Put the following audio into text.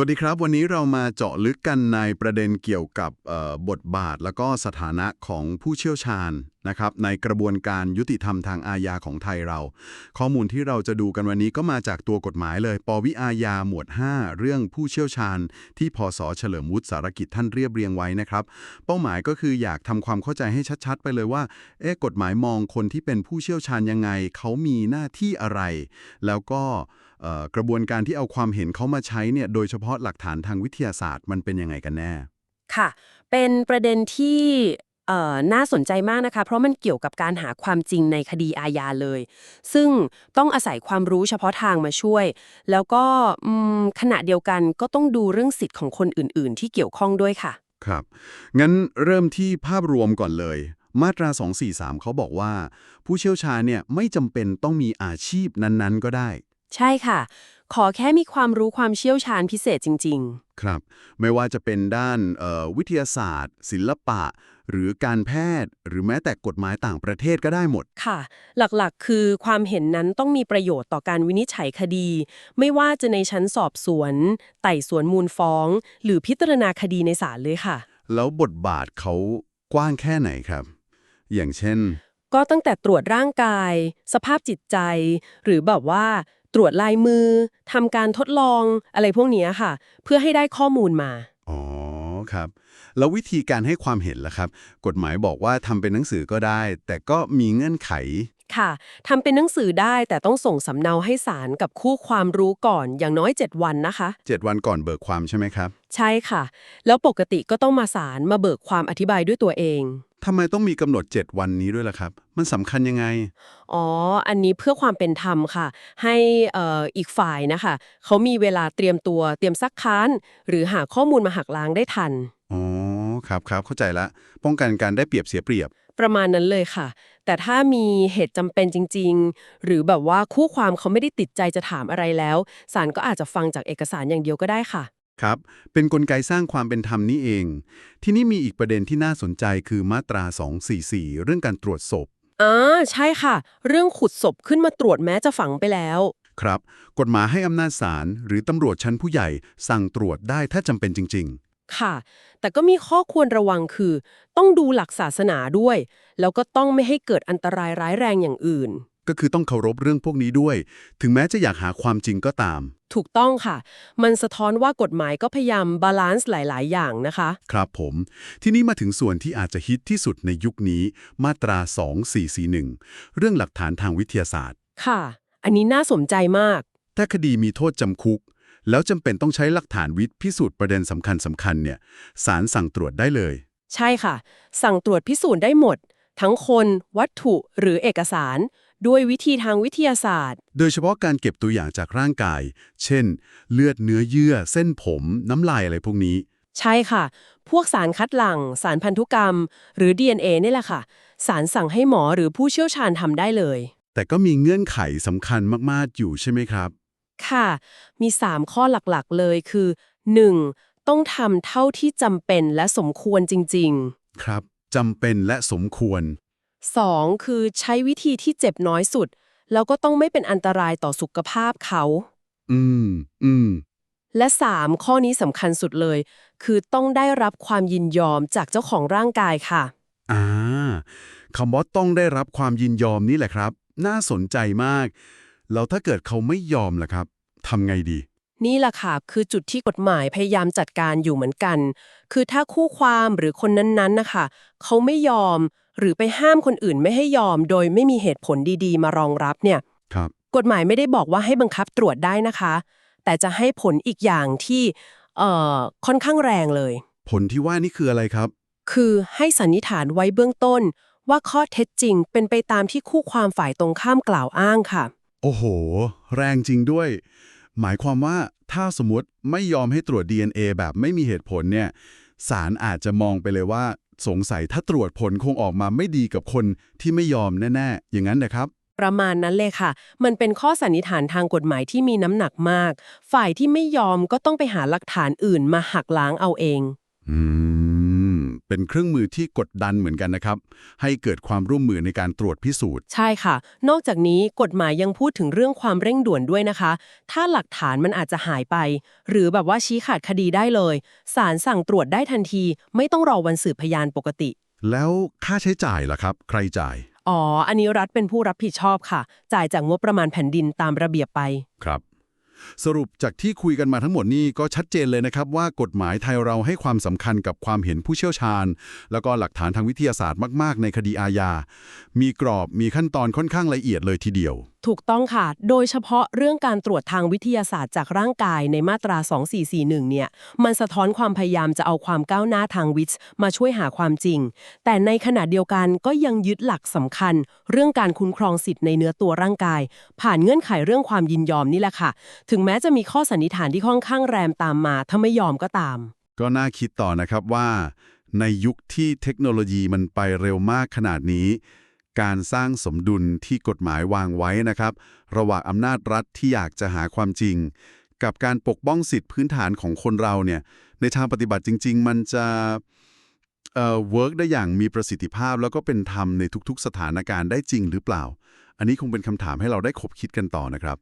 วัสดีครับ วันนี้เรามาเจาะลึกกันในประเด็นเกี่ยวกับบทบาท และก็สถานะของผู้เชี่ยวชาญนะครับในกระบวนการยุติธรรมทางอาญาของไทยเรา ข้อมูลที่เราจะดูกันวันนี้ก็มาจากตัวกฎหมายเลย ปวิอาญาหมวด 5 เรื่องผู้เชี่ยวชาญ ที่พศเฉลิมวุฒิสารกิจท่านเรียบเรียงไว้นะครับ เป้าหมายก็คืออยากทำความเข้าใจให้ชัดๆ ไปเลยว่าเอ๊ะกฎหมายมองคนที่เป็นผู้เชี่ยวชาญยังไง เขามีหน้าที่อะไร แล้วก็กระบวนการที่เอาความเห็นเขามาใช้เนี่ยโดยเฉพาะหลักฐานทางวิทยาศาสตร์มันเป็นยังไงกันแน่ค่ะ เป็นประเด็นที่ น่าสนใจมากนะคะ เพราะมันเกี่ยวกับการหาความจริงในคดีอาญาเลย ซึ่งต้องอาศัยความรู้เฉพาะทางมาช่วย แล้วก็อืมขณะเดียวกันก็ต้องดูเรื่องสิทธิ์ของคนอื่น ๆ ที่เกี่ยวข้องด้วยค่ะ ครับ งั้นเริ่มที่ภาพรวมก่อนเลย มาตรา 243 เขาบอกว่า ผู้เชี่ยวชาญเนี่ยไม่จำเป็นต้องมีอาชีพนั้นๆ ก็ได้ ใช่ค่ะ ขอแค่มีความรู้ความเชี่ยวชาญพิเศษจริง ๆ ครับ ไม่ว่าจะเป็นด้านเอ่อวิทยาศาสตร์ ศิลปะ หรือการแพทย์ หรือแม้แต่กฎหมายต่างประเทศก็ได้หมด ค่ะ หลักๆ คือความเห็นนั้นต้องมีประโยชน์ต่อการวินิจฉัยคดี ไม่ว่าจะในชั้นสอบสวน ไต่สวนมูลฟ้อง หรือพิจารณาคดีในศาลเลยค่ะ แล้วบทบาทเขากว้างแค่ไหนครับ อย่างเช่น ก็ตั้งแต่ตรวจร่างกาย สภาพจิตใจ หรือแบบว่า ตรวจลายมือทำการทดลองอะไรพวกเนี้ยค่ะ เพื่อให้ได้ข้อมูลมา อ๋อครับ แล้ววิธีการให้ความเห็นล่ะครับ กฎหมายบอกว่าทำเป็นหนังสือก็ได้ แต่ก็มีเงื่อนไขค่ะทำเป็นหนังสือได้แต่ต้องส่งสำเนาให้ศาลกับคู่ความรู้ก่อนอย่างน้อย 7 วันนะคะ 7 วันก่อนเบิกความใช่ไหมครับ ใช่ค่ะ แล้วปกติก็ต้องมาศาลมาเบิกความอธิบายด้วยตัวเอง ทำไมต้องมีกำหนด 7 วันนี้ด้วยล่ะครับ มันสำคัญยังไง อ๋อ อันนี้เพื่อความเป็นธรรมค่ะ ให้เอ่ออีกฝ่ายนะคะ เขามีเวลาเตรียมตัว เตรียมซักค้าน หรือหาข้อมูลมาหักล้างได้ทัน อ๋อ ครับครับเข้าใจละ ป้องกันการได้เปรียบเสียเปรียบ ประมาณนั้นเลยค่ะ แต่ถ้ามีเหตุจำเป็นจริง ๆ หรือแบบว่าคู่ความเขาไม่ได้ติดใจจะถามอะไรแล้วศาลก็อาจจะฟังจากเอกสารอย่างเดียวก็ได้ค่ะ ครับ เป็นนกลไกสร้างความเป็นธรรมนี่เอง ที่นี่มีอีกประเด็นที่น่าสนใจคือมาตรา 244 เรื่องการตรวจศพอ่าใช่ค่ะ เรื่องขุดศพขึ้นมาตรวจแม้จะฝังไปแล้ว ครับ กฎหมายให้อำนาจศาลหรือตำรวจชั้นผู้ใหญ่ สั่งตรวจได้ถ้าจำเป็นจริงค่ะ แต่ก็มีข้อควรระวังคือ ต้องดูหลักศาสนาด้วย แล้วก็ต้องไม่ให้เกิดอันตรายร้ายแรงอย่างอื่นๆ ก็คือต้องเคารพเรื่องพวกนี้ด้วย ถึงแม้จะอยากหาความจริงก็ตาม ถูกต้องค่ะ มันสะท้อนว่ากฎหมายก็พยายามบาลานซ์หลาย ๆ อย่างนะคะ ครับผม ที่นี่มาถึงส่วนที่อาจจะฮิตที่สุดในยุคนี้ มาตรา 2441 เรื่องหลักฐานทางวิทยาศาสตร์ ค่ะ อันนี้น่าสนใจมาก ถ้าคดีมีโทษจำคุก แล้วจำเป็นต้องใช้หลักฐานวิทย์พิสูจน์ประเด็นสำคัญสำคัญเนี่ยศาลสั่งตรวจได้เลย ใช่ค่ะ สั่งตรวจพิสูจน์ได้หมด ทั้งคน วัตถุ หรือเอกสาร ด้วยวิธีทางวิทยาศาสตร์ โดยเฉพาะการเก็บตัวอย่างจากร่างกาย เช่น เลือดเนื้อเยื่อ เส้นผม น้ำลายอะไรพวกนี้ ใช่ค่ะ พวกสารคัดหลั่ง สารพันธุกรรม หรือ DNA นี่แหละค่ะ สารสั่งให้หมอหรือผู้เชี่ยวชาญทำได้เลย แต่ก็มีเงื่อนไขสำคัญมาก ๆ อยู่ใช่ไหมครับ ค่ะ มี 3 ข้อหลักๆ เลยคือ 1. ต้องทำเท่าที่จำเป็นและสมควรจริงครับจำเป็นและสมควรๆ 2. คือใช้วิธีที่เจ็บน้อยสุด แล้วก็ต้องไม่เป็นอันตรายต่อสุขภาพเขา อืม อืม และ 3 ข้อนี้สำคัญสุดเลย คือต้องได้รับความยินยอมจากเจ้าของร่างกายค่ะ อ่าคำว่าต้องได้รับความยินยอมนี่แหละครับ น่าสนใจมาก แล้วถ้าเกิดเขาไม่ยอมล่ะครับทำไงดี นี่แหละค่ะ คือจุดที่กฎหมายพยายามจัดการอยู่เหมือนกัน คือถ้าคู่ความหรือคนนั้นๆนะคะ เขาไม่ยอม หรือไปห้ามคนอื่นไม่ให้ยอม โดยไม่มีเหตุผลดีๆ มารองรับเนี่ยครับกฎหมายไม่ได้บอกว่าให้บังคับตรวจได้นะคะ แต่จะให้ผลอีกอย่างที่เอ่อค่อนข้างแรงเลย ผลที่ว่านี่คืออะไรครับ คือให้สันนิษฐานไว้เบื้องต้น ว่าข้อเท็จจริงเป็นไปตามที่คู่ความฝ่ายตรงข้ามกล่าวอ้างค่ะ โอ้โห แรงจริงด้วย หมายความว่าถ้าสมมติไม่ยอมให้ตรวจ DNA แบบไม่มีเหตุผลเนี่ยศาลอาจจะมองไปเลยว่า สงสัยถ้าตรวจผลคงออกมาไม่ดีกับคนที่ไม่ยอมแน่ๆ อย่างนั้นนะครับ ประมาณนั้นเลยค่ะ มันเป็นข้อสันนิษฐานทางกฎหมายที่มีน้ำหนักมาก ฝ่ายที่ไม่ยอมก็ต้องไปหาหลักฐานอื่นมาหักล้างเอาเอง อืม เป็นเครื่องมือที่กดดันเหมือนกันนะครับ ให้เกิดความร่วมมือในการตรวจพิสูจน์ ใช่ค่ะ นอกจากนี้กฎหมายยังพูดถึงเรื่องความเร่งด่วนด้วยนะคะ ถ้าหลักฐานมันอาจจะหายไป หรือแบบว่าชี้ขาดคดีได้เลยศาลสั่งตรวจได้ทันที ไม่ต้องรอวันสืบพยานปกติ แล้วค่าใช้จ่ายล่ะครับ ใครจ่าย อ๋อ อันนี้รัฐเป็นผู้รับผิดชอบค่ะ จ่ายจากงบประมาณแผ่นดินตามระเบียบไป ครับ สรุปจากที่คุยกันมาทั้งหมดนี่ก็ชัดเจนเลยนะครับว่ากฎหมายไทยเราให้ความสำคัญกับความเห็นผู้เชี่ยวชาญ แล้วก็หลักฐานทางวิทยาศาสตร์มาก ๆ ในคดีอาญา มีกรอบมีขั้นตอนค่อนข้างละเอียดเลยทีเดียว ถูกต้องค่ะ โดยเฉพาะเรื่องการตรวจทางวิทยาศาสตร์จากร่างกายในมาตรา 2441 เนี่ย มันสะท้อนความพยายามจะเอาความก้าวหน้าทางวิทย์มาช่วยหาความจริง แต่ในขณะเดียวกันก็ยังยึดหลักสำคัญ เรื่องการคุ้มครองสิทธิ์ในเนื้อตัวร่างกาย ผ่านเงื่อนไขเรื่องความยินยอมนี่แหละค่ะถึงแม้จะมีข้อสันนิษฐานที่ค่อนข้างแรมตามมา ถ้าไม่ยอมก็ตาม ก็น่าคิดต่อนะครับว่า ในยุคที่เทคโนโลยีมันไปเร็วมากขนาดนี้ การสร้างสมดุลที่กฎหมายวางไว้นะครับ ระหว่างอำนาจรัฐที่อยากจะหาความจริง กับการปกป้องสิทธิพื้นฐานของคนเราเนี่ยในทางปฏิบัติจริง ๆ มันจะเอ่อเวิร์กได้อย่างมีประสิทธิภาพแล้วก็เป็นธรรมในทุกๆ สถานการณ์ได้จริงหรือเปล่า อันนี้คงเป็นคำถามให้เราได้ขบคิดกันต่อนะครับ